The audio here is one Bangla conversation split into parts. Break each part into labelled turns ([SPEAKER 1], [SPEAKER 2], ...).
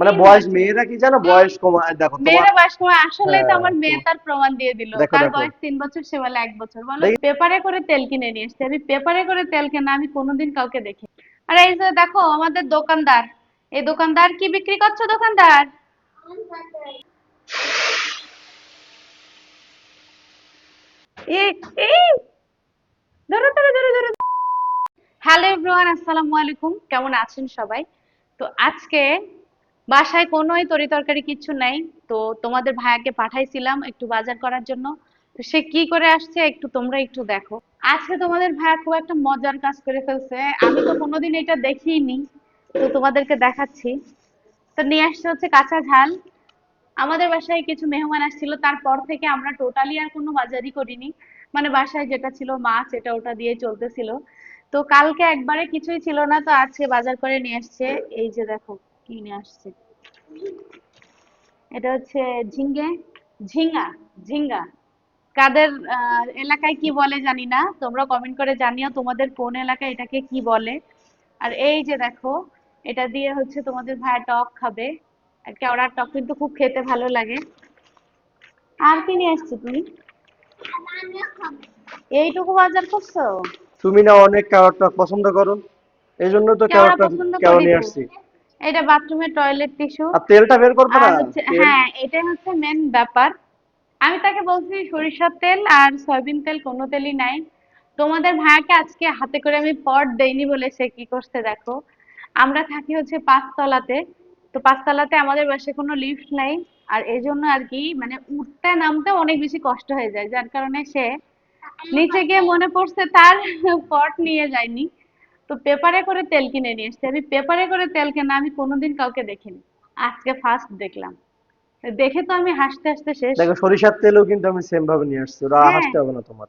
[SPEAKER 1] মানে বয়স মেয়েরা কি জানো বয়স কমা দেখো
[SPEAKER 2] মেয়েরা বয়স কমায় আসলে তো
[SPEAKER 1] হ্যাঁ,
[SPEAKER 2] আমার মেয়ে তার প্রমাণ দিয়ে দিল। তার বয়স তিন বছর সে বলে এক বছর। বলো পেপারে করে তেল কিনে নিয়ে এসছে। আমি পেপারে করে তেল কেনা আমি কোনোদিন কাউকে দেখি আর এই যে দেখো আমাদের দোকানদার। এই দোকানদার কি বিক্রি করছ দোকানদার? ধরো ধরো ধরো ধরো। হ্যালো এভরিওয়ান আসসালামু আলাইকুম। কেমন আছেন সবাই? তো আজকে বাসায় কোনোই তরি তরকারি কিচ্ছু নাই। তো তোমাদের ভাইয়াকে পাঠাইছিলাম একটু বাজার করার জন্য। সে কি করে আসছে একটু তোমরা একটু দেখো। আজকে তোমাদের ভাইয়া খুব একটা মজার কাজ করে ফেলছে। আমি তো কোনোদিন এটা দেখিনি। তো তোমাদেরকে দেখাচ্ছি। তো নিয়ে আসছে হচ্ছে কাঁচা ঝাল। আমাদের বাসায় কিছু মেহমান আসছিল। তারপর থেকে আমরা টোটালি আর কোনো বাজারই করিনি। মানে বাসায় যেটা ছিল মাছ, এটা ওটা দিয়ে চলতেছিল। তো কালকে একবারে কিছুই ছিল না। তো আজকে বাজার করে নিয়ে আসছে। এই যে দেখো। কি নিয়ে আসছে। এটা হচ্ছে ঝিঙ্গে ঝিঙ্গা ঝিঙ্গা। কাদের এলাকায় কি বলে জানি না। তোমরা কমেন্ট করে জানিও তোমাদের কোন এলাকায় এটাকে কি বলে। আর এই যে দেখো এটা দিয়ে হচ্ছে তোমাদের ভাইয়া টক খাবে। কেওড়ার টক কিন্তু খুব খেতে ভালো লাগে। আর কি নিয়ে আসছো তুমি? এইটুকু বাজার করছ?
[SPEAKER 1] তুমি না অনেক কেওড়া টক পছন্দ করো। এই জন্য তো
[SPEAKER 2] কেওড়া
[SPEAKER 1] কেওড়া টক কেওড়া নিয়ে আসছি।
[SPEAKER 2] এটা বাথরুমের টয়লেট টিস্যু
[SPEAKER 1] আর তেলটা বের করবে না?
[SPEAKER 2] হ্যাঁ এটাই হচ্ছে মেন ব্যাপার। আমি তাকে বলছি সরিষার তেল আর সয়াবিন তেল কোনো তেলই নাই। তোমাদের ভাইয়াকে আজকে হাতে করে আমি পট দেইনি বলে সে কি করছে দেখো। আমরা থাকি হচ্ছে পাঁচতলাতে। তো পাঁচতলাতে আমাদের বাসায় কোনো লিফট নাই। আর এই জন্য আর কি মানে উঠতে নামতে অনেক বেশি কষ্ট হয়ে যায়। যার কারণে সে নিচে গিয়ে মনে পড়ছে তার পট নিয়ে যায়নি। তো পেপারে করে তেল কিনে নিয়ে এসছে। আমি পেপারে করে তেল কেনা আমি কোনোদিন কাউকে দেখিনি। আজকে ফার্স্ট দেখলাম। দেখে তো আমি হাসতে হাসতে শেষ।
[SPEAKER 1] দেখো সরিষার তেলও কিন্তু আমি সেম ভাবে নিয়ে আসছি। ওরা
[SPEAKER 2] হ্যাঁ।
[SPEAKER 1] হাসতে হবে না তোমার।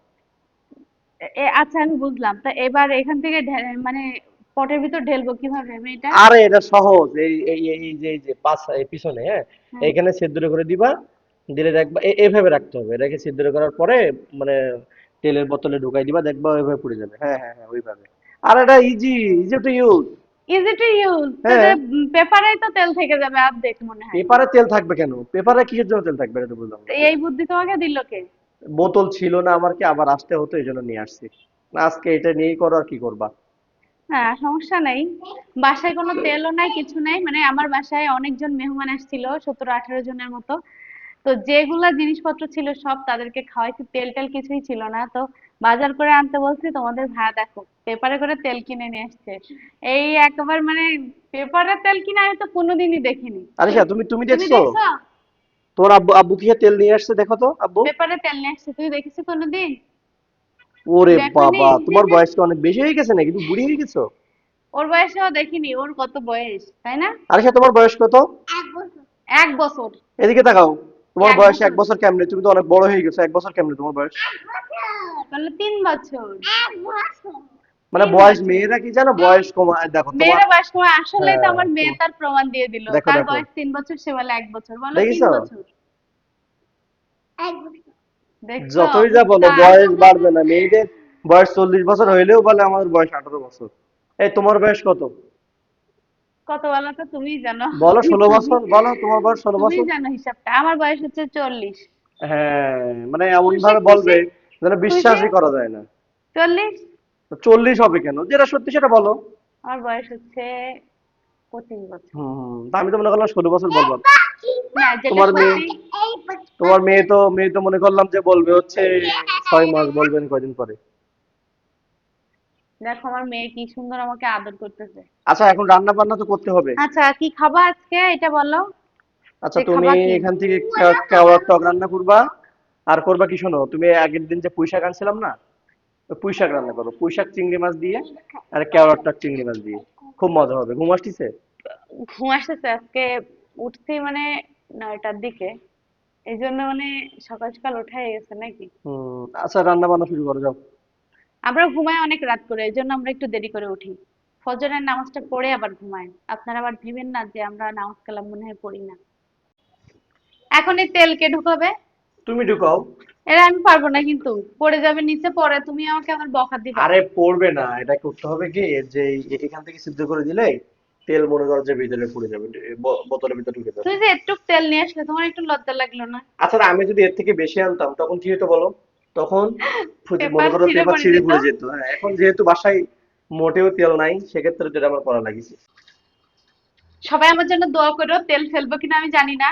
[SPEAKER 2] এ- আচ্ছা আমি বুঝলাম। তা এবার এখান থেকে মানে পটের ভিতর ঢেলবো কীভাবে? আমি এটা
[SPEAKER 1] আরে এটা সহজ। এই এই এই যে এই যে পাঁচ এই পিছনে হ্যাঁ?
[SPEAKER 2] হ্যাঁ।
[SPEAKER 1] এখানে ছিদ্র করে দিবা। দিলে দেখবা এ- এভাবে রাখতে হবে। এটাকে ছিদ্র করার পরে মানে তেলের বোতলে ঢুকাই দিবা দেখবা ওইভাবে পড়ে যাবে। হ্যাঁ হ্যাঁ হ্যাঁ ওইভাবে। আর এটা easy easy to use
[SPEAKER 2] easy to use. পেপারেই তো তেল থেকে যাবে আপডেট মনে হয়।
[SPEAKER 1] পেপারে তেল থাকবে কেন? পেপারে কিসের জন্য তেল থাকবে এটা বুঝলাম
[SPEAKER 2] এই বুদ্ধি তোমাকে দিল কে?
[SPEAKER 1] বোতল ছিল না আমার কি আবার আসতে হতো এই জন্য নিয়ে আসছি। না আজকে এটা নিয়েই করো আর কি করবা?
[SPEAKER 2] হ্যাঁ সমস্যা নেই। বাসায় কোনো তেলও নাই কিছু নাই। মানে আমার বাসায় অনেকজন মেহমান আসছিল সতেরো আঠারো জনের মতো। তো যেগুলা জিনিসপত্র ছিল সব তাদেরকে খাওয়াইছি। তেল টেল কিছুই ছিল না। তো বাজার করে আনতে বলছি তোমাদের ভাড়া দেখো পেপারে করে তেল কিনে নিয়ে আসছে। এই একবার মানে পেপারে তেল কিনে আমি তো কোনোদিনই দেখিনি।
[SPEAKER 1] আরিশা তুমি তুমি
[SPEAKER 2] তুমি
[SPEAKER 1] দেখছ?
[SPEAKER 2] দেখছ?
[SPEAKER 1] তোমার আব্বু আব্বু কি তেল নিয়ে আসছে দেখো তো আব্বু।
[SPEAKER 2] পেপারে তেল নিয়ে আসছে তুই দেখেছিস কোনোদিন?
[SPEAKER 1] ওরে বাবা তোমার বয়স অনেক বেশি হয়ে গেছে নাকি? তুমি বুড়ি হয়ে গেছো?
[SPEAKER 2] ওর বয়সেও দেখিনি ওর কত বয়স তাই না?
[SPEAKER 1] আরিশা তোমার বয়স কত?
[SPEAKER 2] এক বছর।
[SPEAKER 1] এদিকে তাকাও। তোমার বয়স এক বছর। কেমনে? তুমি তো অনেক বড় হয়ে গেছো এক বছর কেমনে তোমার বয়স?
[SPEAKER 2] তাহলে তিন বছর।
[SPEAKER 1] মানে বয়স মেয়েরা কি জানো? বয়স কমা দেখো তোমার
[SPEAKER 2] মেয়েরা বয়স কমায়। আসলেই তো
[SPEAKER 1] হ্যাঁ,
[SPEAKER 2] আমার মেয়ে তার প্রমাণ দিয়ে দিল। তার বয়স তিন বছর সে বলে এক বছর। বলো তিন বছর।
[SPEAKER 1] যতই যা বলো বয়স বাড়বে না। মেয়েদের বয়স চল্লিশ বছর হইলেও বলে আমার বয়স আঠারো বছর। এই তোমার বয়স কত?
[SPEAKER 2] কত বলো তো তুমিই জানো?
[SPEAKER 1] বলো ষোলো বছর বলো তোমার বয়স ষোলো
[SPEAKER 2] তুমি
[SPEAKER 1] বছর?
[SPEAKER 2] জানো হিসাবটা। আমার বয়স হচ্ছে চল্লিশ।
[SPEAKER 1] হ্যাঁ মানে এমন ভাবে বলবে যেন বিশ্বাসই করা যায় না।
[SPEAKER 2] চল্লিশ?
[SPEAKER 1] চল্লিশ হবে কেন? যেটা সত্যি সেটা বলো।
[SPEAKER 2] আমার বয়স হচ্ছে পঁচিশ বছর।
[SPEAKER 1] হুম হুম। আমি তো মনে করলাম ষোলো বছর বলব।
[SPEAKER 2] না যেটা
[SPEAKER 1] তোমার মেয়ে-
[SPEAKER 2] সত্যি
[SPEAKER 1] তোমার মেয়ে তো মেয়ে তো মনে করলাম যে বলবে হচ্ছে ছয় মাস বলবেন কয়দিন পরে।
[SPEAKER 2] দেখো আমার মেয়ে কি সুন্দর আমাকে আদর করতেছে।
[SPEAKER 1] আচ্ছা এখন রান্না বান্না তো করতে হবে।
[SPEAKER 2] আচ্ছা কি খাবা আজকে? এটা বলো।
[SPEAKER 1] আচ্ছা তুমি এখান থেকে কেওড়ার টক রান্না করবা। আর করবা কি শোনো তুমি আগের দিন যে পুঁই শাক আনছিলাম না ওই পুঁই শাক রান্না করো। পুঁই শাক চিংড়ি মাছ দিয়ে আর কেওড়ার টক চিংড়ি মাছ দিয়ে। খুব মজা হবে। ঘুম আসতিছে?
[SPEAKER 2] ঘুম আসতেছে আজকে। উঠছি মানে নয়টার দিকে। এই জন্য মানে সকাল সকাল ওঠাই গেছে নাকি?
[SPEAKER 1] হুম আচ্ছা রান্না বান্না শুরু করো যাও।
[SPEAKER 2] আমরা ঘুমাই অনেক রাত করে এই জন্য আমরা একটু দেরি করে উঠি। ফজরের নামাজটা পড়ে আবার ঘুমাই। আপনারা আবার ভেবেন না যে আমরা নামাজ কালাম মনে হয় পড়ি না। এখন এই তেল কে ঢুকাবে?
[SPEAKER 1] তুমি ঢুকাও।
[SPEAKER 2] এরা আমি পারব না কিন্তু। পড়ে যাবে নিচে পরে তুমি আমাকে আবার বকা দিবে।
[SPEAKER 1] আরে পড়বে না এটা করতে হবে কি? যে এখান থেকে সিদ্ধ করে দিলে তেল মনে করো যে ভিতরে পড়ে যাবে বোতলের ভিতরে ঢুকে যাবে।
[SPEAKER 2] তুই যে একটু তেল নিয়ে আসলে তোমার একটু লজ্জা লাগল না।
[SPEAKER 1] আচ্ছা আমি যদি এর থেকে বেশি আনতাম তখন কি হতো বলো? তখন মনে করো পেপার ছিঁড়ে পড়ে যেত। হ্যাঁ এখন যেহেতু বাসায় মোটেও তেল নাই সেক্ষেত্রে যেটা আমার করা লাগিছে
[SPEAKER 2] সবাই আমার জন্য দোয়া করো তেল ফেলব কিনা আমি জানি না।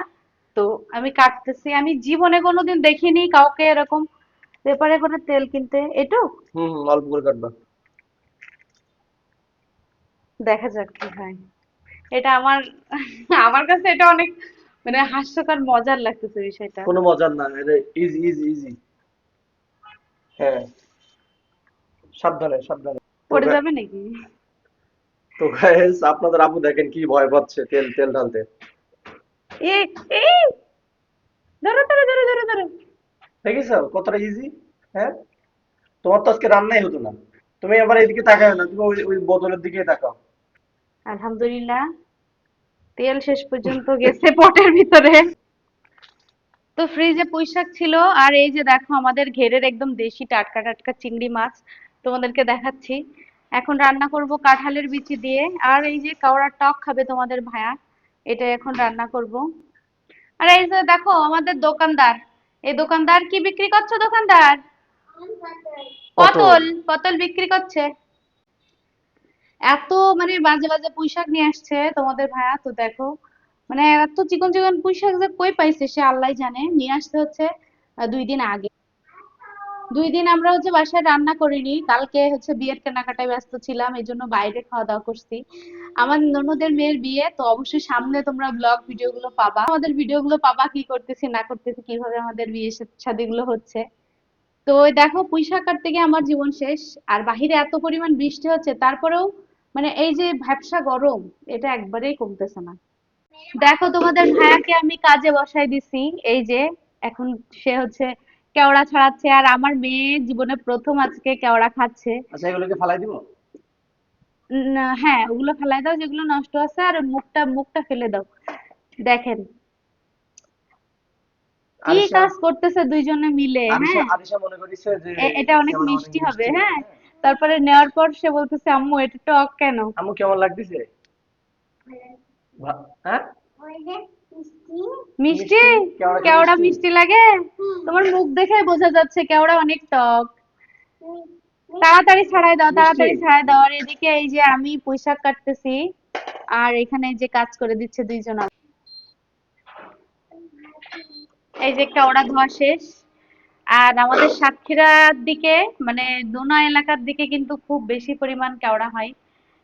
[SPEAKER 2] তো আমি কাটতেছি আমি জীবনে কোনোদিন দেখিনি কাউকে এরকম পেপারে করে তেল কিনতে। এটু
[SPEAKER 1] হুম হুম অল্প করে কাটবা।
[SPEAKER 2] দেখা যাক কি হয়। এটা আমার আমার কাছে এটা অনেক মানে হাস্যকর মজার লাগতেছে বিষয়টা।
[SPEAKER 1] কোনো মজার না এটা ইজি ইজি ইজি হ্যাঁ। সাবধানে সাবধানে।
[SPEAKER 2] পড়ে যাবে নাকি?
[SPEAKER 1] তো গাইস আপনাদের আপু দেখেন কি ভয় পাচ্ছে তেল তেল ঢালতে।
[SPEAKER 2] এ এই ধরো ধরো ধরো ধরো ধরো।
[SPEAKER 1] কতটা ইজি হ্যাঁ? তোমার তো আজকে রান্নাই হতো না। তুমি আবার এদিকে তাকাও না তুমি ওই ওই বোতলের দিকে তাকাও।
[SPEAKER 2] আলহামদুলিল্লাহ। তেল শেষ পর্যন্ত গেছে পটের ভিতরে। তো ফ্রিজে পুঁইশাক ছিল আর এই যে দেখো আমাদের ঘেরের একদম দেশি টাটকা টাটকা চিংড়ি মাছ তোমাদেরকে দেখাচ্ছি। এখন রান্না করব কাঁঠালের বিচি দিয়ে আর এই যে কাওড়া টক খাবে তোমাদের ভায়া এটা এখন রান্না করব। আর এই যে দেখো আমাদের দোকানদার এই দোকানদার কি বিক্রি করছ দোকানদার? পটল। পটল বিক্রি করছে। এত মানে বাজে বাজে পুঁইশাক নিয়ে আসছে তোমাদের ভাইয়া তো দেখো। মানে এত চিকন চিকন পুঁইশাক যে কই পাইছে সে আল্লাহ জানে। নিয়ে আসতে হচ্ছে দুই দিন আগে। দুই দিন আমরা হচ্ছে বাসায় রান্না করিনি। কালকে হচ্ছে বিয়ের কেনাকাটায় ব্যস্ত ছিলাম, এই জন্য বাইরে খাওয়া দাওয়া করছি। আমার ননদের মেয়ের বিয়ে, তো অবশ্যই সামনে তোমরা ব্লগ ভিডিও গুলো পাবা। আমাদের ভিডিও গুলো পাবা কি করতেছি, না করতেছি, কীভাবে আমাদের বিয়ে শাদী গুলো হচ্ছে। তো দেখো পুঁই শাক কাটতে গিয়ে আমার জীবন শেষ। আর বাহিরে এত পরিমাণ বৃষ্টি হচ্ছে, তারপরেও মানে এই যে ভ্যাপসা গরম, এটা একবারেই কমতেছে না। দেখো তোমাদের ভাইয়াকে আমি কাজে বসাই দিছি। এই যে এখন সে হচ্ছে কেওড়া ছাড়াচ্ছে আর আমার মেয়ে জীবনে প্রথম আজকে কেওড়া খাচ্ছে।
[SPEAKER 1] আচ্ছা এগুলোকে ফালাই দিব?
[SPEAKER 2] উম, হ্যাঁ ওগুলো ফেলাই দাও যেগুলো নষ্ট আছে আর মুখটা মুখটা ফেলে দাও। দেখেন। কি কাজ করতেছে দুইজনে মিলে হ্যাঁ? এটা অনেক মিষ্টি। হবে হ্যাঁ? তারপরে নেওয়ার পর সে বলতেছে আম্মু এটা টক কেন?
[SPEAKER 1] আম্মু কেমন লাগতেছে? হ্যাঁ?
[SPEAKER 2] মিষ্টি?
[SPEAKER 1] কেওড়া মিষ্টি?
[SPEAKER 2] লাগে? তোমার মুখ দেখে বোঝা যাচ্ছে কেওড়া অনেক টক। তাড়াতাড়ি ছাড়াই দাও তাড়াতাড়ি ছাড়াই দাও। আর এদিকে এই যে আমি পুঁইশাক কাটতেছি আর এখানে যে কাজ করে দিচ্ছে দুইজন এই যে কেওড়া ধোয়া শেষ। আর আমাদের সাতক্ষীরার দিকে মানে দোনা এলাকার দিকে কিন্তু খুব বেশি পরিমাণ কেওড়া হয়।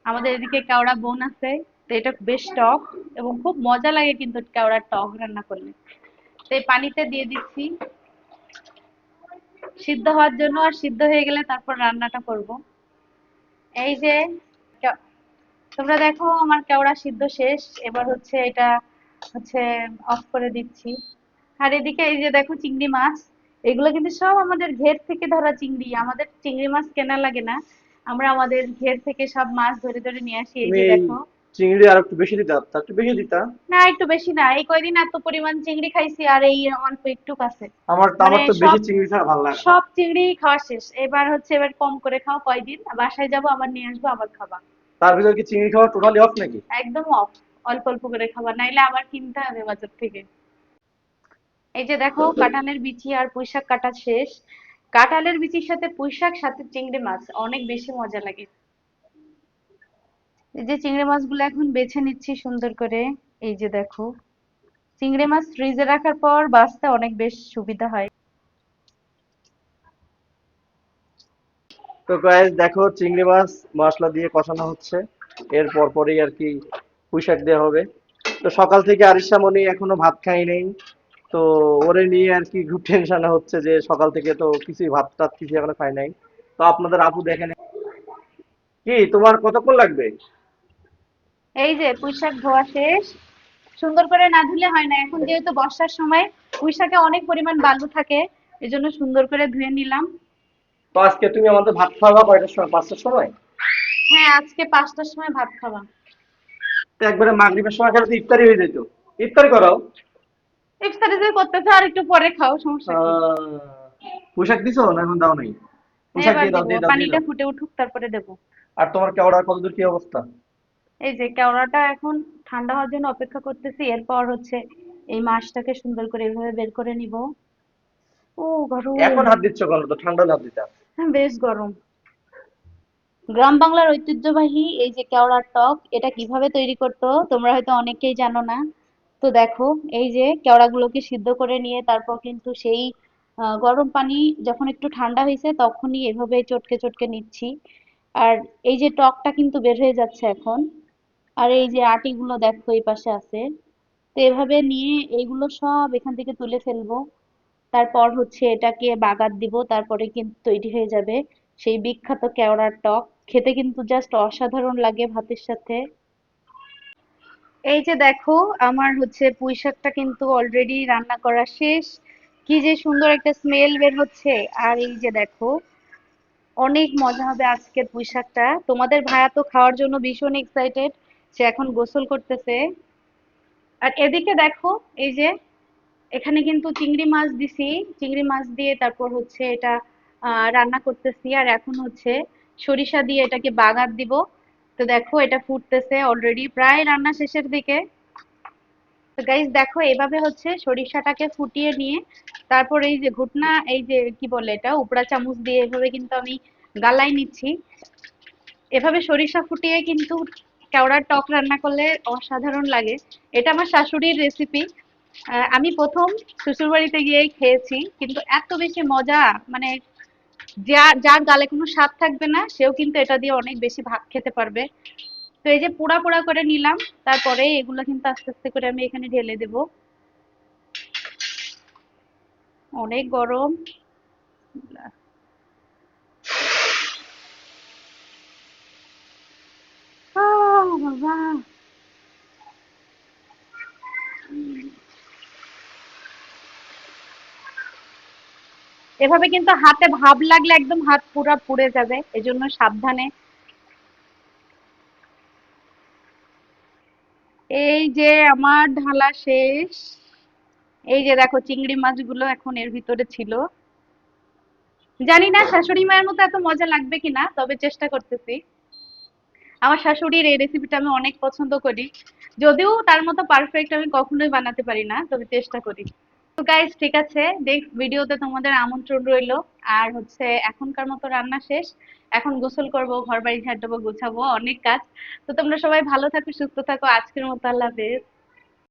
[SPEAKER 2] আমাদের এদিকে কেওড়া বন আছে। তো এটা বেশ টক এবং খুব মজা লাগে কিন্তু কেওড়ার টক রান্না করলে। তো এই পানিতে দিয়ে দিচ্ছি। সিদ্ধ হওয়ার জন্য আর সিদ্ধ হয়ে গেলে তারপর রান্নাটা করব। এই যে তোমরা দেখো আমার কেওড়া সিদ্ধ শেষ। এবার হচ্ছে এটা হচ্ছে অফ করে দিচ্ছি। আর এদিকে এই যে দেখো চিংড়ি মাছ এগুলো কিন্তু সব আমাদের ঘের থেকে ধরা চিংড়ি। আমাদের চিংড়ি মাছ কেনা লাগে না। আমরা আমাদের ঘের থেকে সব মাছ ধরে ধরে নিয়ে আসি। এই যে দেখো।
[SPEAKER 1] চিংড়ি আর একটু বেশি দিতা? তার একটু বেশি দিতা?
[SPEAKER 2] না একটু বেশি না। এই কয়দিন এত পরিমাণ চিংড়ি খাইছি আর এই অল্প একটু কাছে
[SPEAKER 1] আমার আমার
[SPEAKER 2] মানে
[SPEAKER 1] তো বেশি চিংড়ি ছাড়া ভালো লাগে
[SPEAKER 2] সব চিংড়ি খাওয়া শেষ। এবার হচ্ছে এবার কম করে খাও কয়দিন। বাসায় যাব আবার নিয়ে আসব আবার খাবা।
[SPEAKER 1] তার ভিতর কি চিংড়ি খাওয়া টোটালি অফ নাকি?
[SPEAKER 2] একদম অফ অল্প অল্প করে খাবা। নাইলে আবার কিনতে হবে বাজার থেকে। এই যে দেখো কাঁঠালের বিচি আর পুঁইশাক কাটা শেষ। কাঁঠালের বিচির সাথে পুঁইশাক সাথে চিংড়ি মাছ। অনেক বেশি মজা লাগে। যে চিংড়ি মাছগুলো এখন বেছে নিচ্ছি সুন্দর করে, এই যে দেখো। চিংড়ি মাছ ফ্রিজে রাখার পর বাঁচতে অনেক বেশ সুবিধা হয়।
[SPEAKER 1] তো গাইস দেখো, চিংড়ি মাছ মশলা দিয়ে কষানো হচ্ছে। এর পরপরই আর কি পুঁইশাক দেওয়া হবে। তো সকাল থেকে আরিশা মনি এখনও ভাত খাই নেই। তো ওরে নিয়ে আর কি খুব টেনশনে হচ্ছে যে সকাল থেকে তো কিছুই ভাত টাত কিছু এখনও খাই নাই। তো আপনাদের আপু দেখেন। কি, তোমার কতক্ষণ লাগবে?
[SPEAKER 2] এই যে পুঁইশাক ধোয়া শেষ। সুন্দর করে না ধুলে হয় না। এখন যেহেতু বর্ষার সময় পুঁইশাকে অনেক পরিমাণ বালু থাকে এজন্য সুন্দর করে ধুয়ে নিলাম।
[SPEAKER 1] তো আজকে তুমি আমাদের ভাত খাওয়া কয়টার সময়? পাঁচটার সময়?
[SPEAKER 2] হ্যাঁ আজকে পাঁচটার সময় ভাত খাওয়া।
[SPEAKER 1] তো একবারে মাগরিবের সময় খেলে তো ইফতারি হয়ে যেত। ইফতারি করাও?
[SPEAKER 2] ইফতারি যে করতেছে আর একটু পরে খাও সমস্যা কি?
[SPEAKER 1] পোশাক দিছো না এখন দাও নাই? পোশাক দিয়ে দাও দিয়ে দাও
[SPEAKER 2] পানিটা ফুটে উঠুক তারপরে দেবো।
[SPEAKER 1] আর তোমার কেওড়ার কতদূর কি অবস্থা?
[SPEAKER 2] এই যে কেওড়াটা এখন ঠান্ডা হওয়ার জন্য অপেক্ষা করতেছি এরপর হচ্ছে এই মাছটাকে সুন্দর করে এভাবে বের করে নিব। ও গরম।
[SPEAKER 1] এখন হাত দিচ্ছ কেন? তো ঠান্ডা হাত দিতা
[SPEAKER 2] হ্যাঁ, বেশ গরম। গ্রাম বাংলার ঐতিহ্যবাহী এই যে কেওড়ার টক এটা কীভাবে তৈরি করতো তোমরা হয়তো অনেকেই জানো না। তো দেখো এই যে কেওড়াগুলোকে সিদ্ধ করে নিয়ে তারপর কিন্তু সেই গরম পানি যখন একটু ঠান্ডা হয়েছে তখনই এভাবে চটকে চটকে নিচ্ছি। আর এই যে টকটা কিন্তু বের হয়ে যাচ্ছে এখন। আর এই যে আটিগুলো দেখো এই পাশে আছে। তো এভাবে নিয়ে এইগুলো সব এখান থেকে তুলে ফেলব। তারপর হচ্ছে এটাকে বাগার দিব, তারপরে কিন্তু তৈরি হয়ে যাবে সেই বিখ্যাত কেওড়ার টক। খেতে কিন্তু জাস্ট অসাধারণ লাগে ভাতের সাথে। এই যে দেখো, আমার হচ্ছে পুঁই শাকটা কিন্তু অলরেডি রান্না করা শেষ। কি যে সুন্দর একটা স্মেল বের হচ্ছে। আর এই যে দেখো, অনেক মজা হবে আজকের পুঁই শাকটা। তোমাদের ভাইয়া তো খাওয়ার জন্য ভীষণ এক্সাইটেড সে এখন গোসল করতেছে। আর এদিকে দেখো, এই যে এখানে কিন্তু চিংড়ি মাছ দিছি। চিংড়ি মাছ দিয়ে তারপর হচ্ছে এটা রান্না করতেছি। আর এখন হচ্ছে সরিষা দিয়ে এটাকে বাগার দিব। তো দেখো, এটা ফুটতেছে অলরেডি প্রায় রান্না শেষের দিকে। তো গাইস দেখো, এভাবে হচ্ছে সরিষাটাকে ফুটিয়ে নিয়ে তারপর এই যে ঘুটনা, এই যে কি বলে এটা, উপড়া চামচ দিয়ে এভাবে কিন্তু আমি গালাই নিচ্ছি। এভাবে সরিষা ফুটিয়ে কিন্তু কেওড়ার টক রান্না করলে অসাধারণ লাগে। এটা আমার শাশুড়ির রেসিপি আমি প্রথম শ্বশুর বাড়িতে গিয়েই খেয়েছি, কিন্তু এত বেশি মজা মানে যার যার গালে কোনো স্বাদ থাকবে না, সেও কিন্তু এটা দিয়ে অনেক বেশি ভাত খেতে পারবে। তো এই যে পোড়া পোড়া করে নিলাম, তারপরে এগুলো কিন্তু আস্তে আস্তে করে আমি এখানে ঢেলে দেব। অনেক গরম। বাবা এভাবে কিন্তু হাতে ভাব লাগলে একদম হাত পুরা পুড়ে যাবে, এজন্য সাবধানে। এই যে আমার ঢালা শেষ, এই যে দেখো চিংড়ি মাছগুলো এখন এর ভিতরে ছিল। জানি না শাশুড়ি মায়ের মতো এত মজা লাগবে কিনা, তবে চেষ্টা করতেছি। আমার শাশুড়ির এই রেসিপিটা আমি অনেক পছন্দ করি। যদিও তার মতো পারফেক্ট আমি কখনোই বানাতে পারি না, তবে চেষ্টা করি। তো গাইজ ঠিক আছে নেক্সট ভিডিওতে তোমাদের আমন্ত্রণ রইল। আর হচ্ছে, এখনকার মতো রান্না শেষ। এখন গোসল করব ঘর বাড়ি ঝাড় দেবো, গোছাবো, অনেক কাজ। তো তোমরা সবাই ভালো থাকো, সুস্থ থাকো। আজকের মতো আল্লাহ হাফেজ।